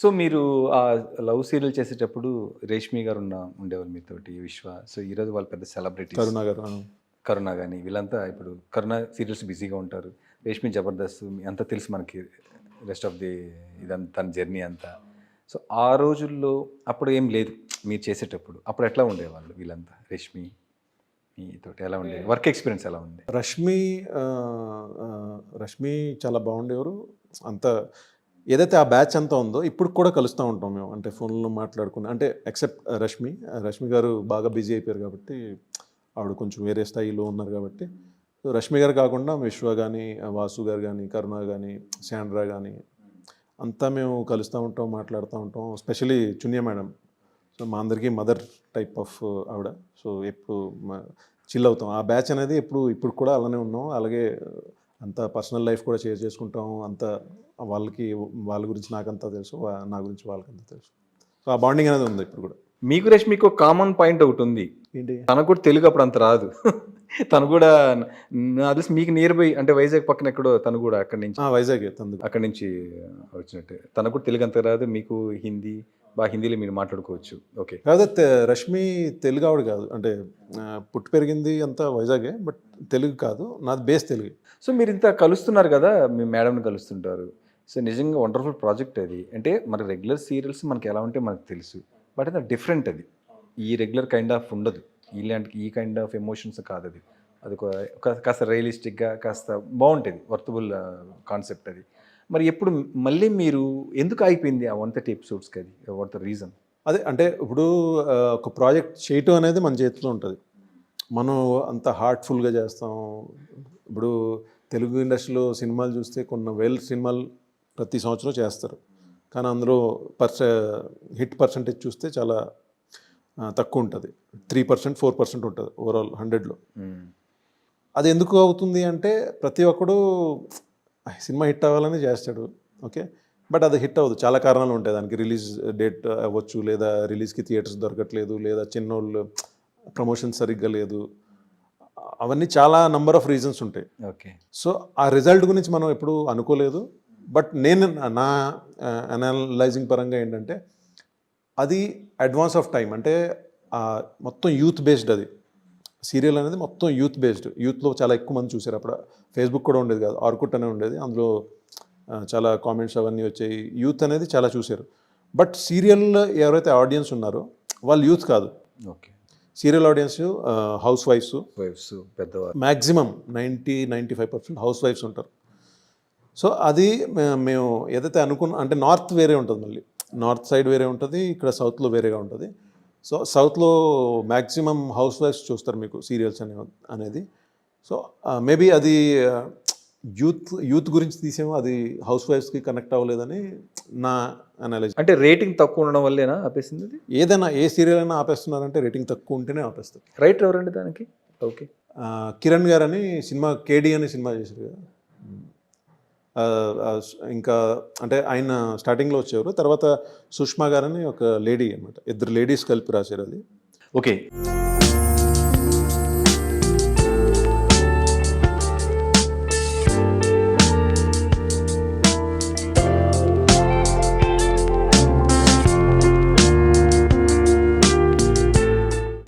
So మీరు ఆ love serial చేసేటప్పుడు రేష్మి గారు ఉన్న ఉండేవాళ్ళు మీతోటి విశ్వ. సో ఈరోజు వాళ్ళు పెద్ద సెలబ్రిటీ కరుణ గారు. కరుణ కానీ వీళ్ళంతా ఇప్పుడు కరుణ సీరియల్స్ బిజీగా ఉంటారు. రేష్మి జబర్దస్త్ మీ అంతా తెలుసు మనకి రెస్ట్ ఆఫ్ ది ఇదంతా తన జర్నీ అంతా. సో ఆ రోజుల్లో అప్పుడు ఏం లేదు మీరు చేసేటప్పుడు. అప్పుడు ఎట్లా ఉండేవాళ్ళు వీళ్ళంతా? రేష్మి మీతోటి ఎలా ఉండేది? వర్క్ ఎక్స్పీరియన్స్ ఎలా ఉంది? రష్మి రష్మి చాలా బాగుండేవారు. అంత ఏదైతే ఆ బ్యాచ్ అంతా ఉందో ఇప్పుడు కూడా కలుస్తూ ఉంటాం మేము. అంటే ఫోన్లో మాట్లాడుకుని అంటే ఎక్సెప్ట్ రష్మి రష్మి గారు బాగా బిజీ అయిపోయారు కాబట్టి ఆవిడ కొంచెం వేరే స్థాయిలో ఉన్నారు కాబట్టి. సో రష్మి గారు కాకుండా విశ్వ కానీ వాసు గారు కానీ కరుణ కానీ శాండ్రా కానీ అంతా మేము కలుస్తూ ఉంటాం మాట్లాడుతూ ఉంటాం. Especially చున్య madam. సో మా అందరికీ మదర్ టైప్ ఆఫ్ ఆవిడ. సో ఎప్పుడు చిల్ అవుతాం. ఆ బ్యాచ్ అనేది ఎప్పుడు ఇప్పుడు కూడా అలానే ఉన్నాం. అలాగే అంత పర్సనల్ లైఫ్ కూడా షేర్ చేసుకుంటాం. అంత వాళ్ళకి వాళ్ళ గురించి నాకంతా తెలుసు నా గురించి వాళ్ళకంతా తెలుసు. సో ఆ బాండింగ్ అనేది ఉంది ఇప్పుడు కూడా. మీకు రేష్మికి ఒక కామన్ పాయింట్ ఒకటి ఉంది. ఏంటి? తనకు కూడా తెలుగు అప్పుడు అంత రాదు. తను కూడా తెలిసి మీకు నియర్ బై అంటే వైజాగ్ పక్కన ఎక్కడో తను కూడా అక్కడి నుంచి వైజాగ్ అక్కడి నుంచి వచ్చినట్టు. తనకు కూడా తెలుగు అంత రాదు మీకు హిందీ బాగా హిందీలో మీరు మాట్లాడుకోవచ్చు. ఓకే. కాకపోతే తె- రష్మి తెలుగు ఆవిడ కాదు అంటే పుట్టి పెరిగింది అంతా వైజాగే బట్ తెలుగు కాదు నాది బేస్ తెలుగు. సో మీరు ఇంత కలుస్తున్నారు కదా మీ మేడంని కలుస్తుంటారు. సో నిజంగా వండర్ఫుల్ ప్రాజెక్ట్ అది. అంటే మన రెగ్యులర్ సీరియల్స్ మనకి ఎలా ఉంటే మనకు తెలుసు బట్ అది డిఫరెంట్ అది. ఈ రెగ్యులర్ కైండ్ ఆఫ్ ఉండదు. ఇలాంటి ఈ కైండ్ ఆఫ్ ఎమోషన్స్ కాదు అది. అది ఒక కాస్త రియలిస్టిక్గా కాస్త బాగుంటుంది వర్తబుల్ కాన్సెప్ట్ అది. మరి ఎప్పుడు మళ్ళీ మీరు ఎందుకు ఆగిపోయింది ఆ వన్ థర్టీ ఎపిసోడ్స్కి అది? వాట్ ద రీజన్ అదే అంటే ఇప్పుడు ఒక ప్రాజెక్ట్ చేయటం అనేది మన చేతిలో ఉంటుంది. మనం అంత హార్ట్ఫుల్గా చేస్తాం. ఇప్పుడు తెలుగు ఇండస్ట్రీలో సినిమాలు చూస్తే కొన్ని వేల సినిమాలు ప్రతి సంవత్సరం చేస్తారు. కానీ అందులో పర్స హిట్ పర్సంటేజ్ చూస్తే చాలా తక్కువ ఉంటుంది త్రీ పర్సెంట్ ఫోర్ పర్సెంట్ ఉంటుంది ఓవరాల్ హండ్రెడ్లో అది ఎందుకు అవుతుంది అంటే ప్రతి ఒక్కడు సినిమా హిట్ అవ్వాలని చేస్తాడు ఓకే? బట్ అది హిట్ అవ్వదు. చాలా కారణాలు ఉంటాయి. దానికి రిలీజ్ డేట్ అవ్వచ్చు లేదా రిలీజ్కి థియేటర్స్ దొరకట్లేదు లేదా చిన్నోళ్ళు ప్రమోషన్ సరిగ్గా లేదు. అవన్నీ చాలా నంబర్ ఆఫ్ రీజన్స్ ఉంటాయి. ఓకే. సో ఆ రిజల్ట్ గురించి మనం ఎప్పుడు అనుకోలేదు. బట్ నేను నా అనలైజింగ్ పరంగా ఏంటంటే అది అడ్వాన్స్ ఆఫ్ టైం అంటే మొత్తం యూత్ బేస్డ్ అది. సీరియల్ అనేది మొత్తం యూత్ బేస్డ్. యూత్లో చాలా ఎక్కువ మంది చూసారు. అప్పుడు ఫేస్బుక్ కూడా ఉండేది కాదు. ఆర్కుట్ అనే ఉండేది. అందులో చాలా కామెంట్స్ అవన్నీ వచ్చాయి. యూత్ అనేది చాలా చూశారు బట్ సీరియల్ ఎవరైతే ఆడియన్స్ ఉన్నారో వాళ్ళు యూత్ కాదు. ఓకే. సీరియల్ ఆడియన్స్ హౌస్ వైఫ్స్ వైఫ్స్ పెద్దవారు maximum ninety ninety five percent house వైఫ్స్ ఉంటారు. సో అది మేము ఏదైతే అనుకున్న అంటే నార్త్ వేరే ఉంటుంది మళ్ళీ. నార్త్ సైడ్ వేరే ఉంటుంది ఇక్కడ సౌత్లో వేరేగా ఉంటుంది. సో సౌత్లో మ్యాక్సిమం హౌస్ వైఫ్స్ చూస్తారు మీకు సీరియల్స్ అనే అనేది. సో మేబీ అది యూత్ యూత్ గురించి తీసేమో అది హౌస్ వైఫ్స్కి కనెక్ట్ అవ్వలేదని నా అనాలజీ అంటే రేటింగ్ తక్కువ ఉండడం వల్లేనా ఆపేసింది ఏదైనా ఏ సీరియల్ అయినా ఆపేస్తున్నారంటే రేటింగ్ తక్కువ ఉంటేనే ఆపేస్తారు. రైటర్ ఎవరండి దానికి? ఓకే. కిరణ్ గారు అని సినిమా కేడి అనే సినిమా చేశారు కదా. ఇంకా అంటే ఆయన స్టార్టింగ్లో వచ్చేవారు. తర్వాత సుష్మా గారని ఒక లేడీ అనమాట ఇద్దరు లేడీస్ కలిపి రాశారు అది. ఓకే.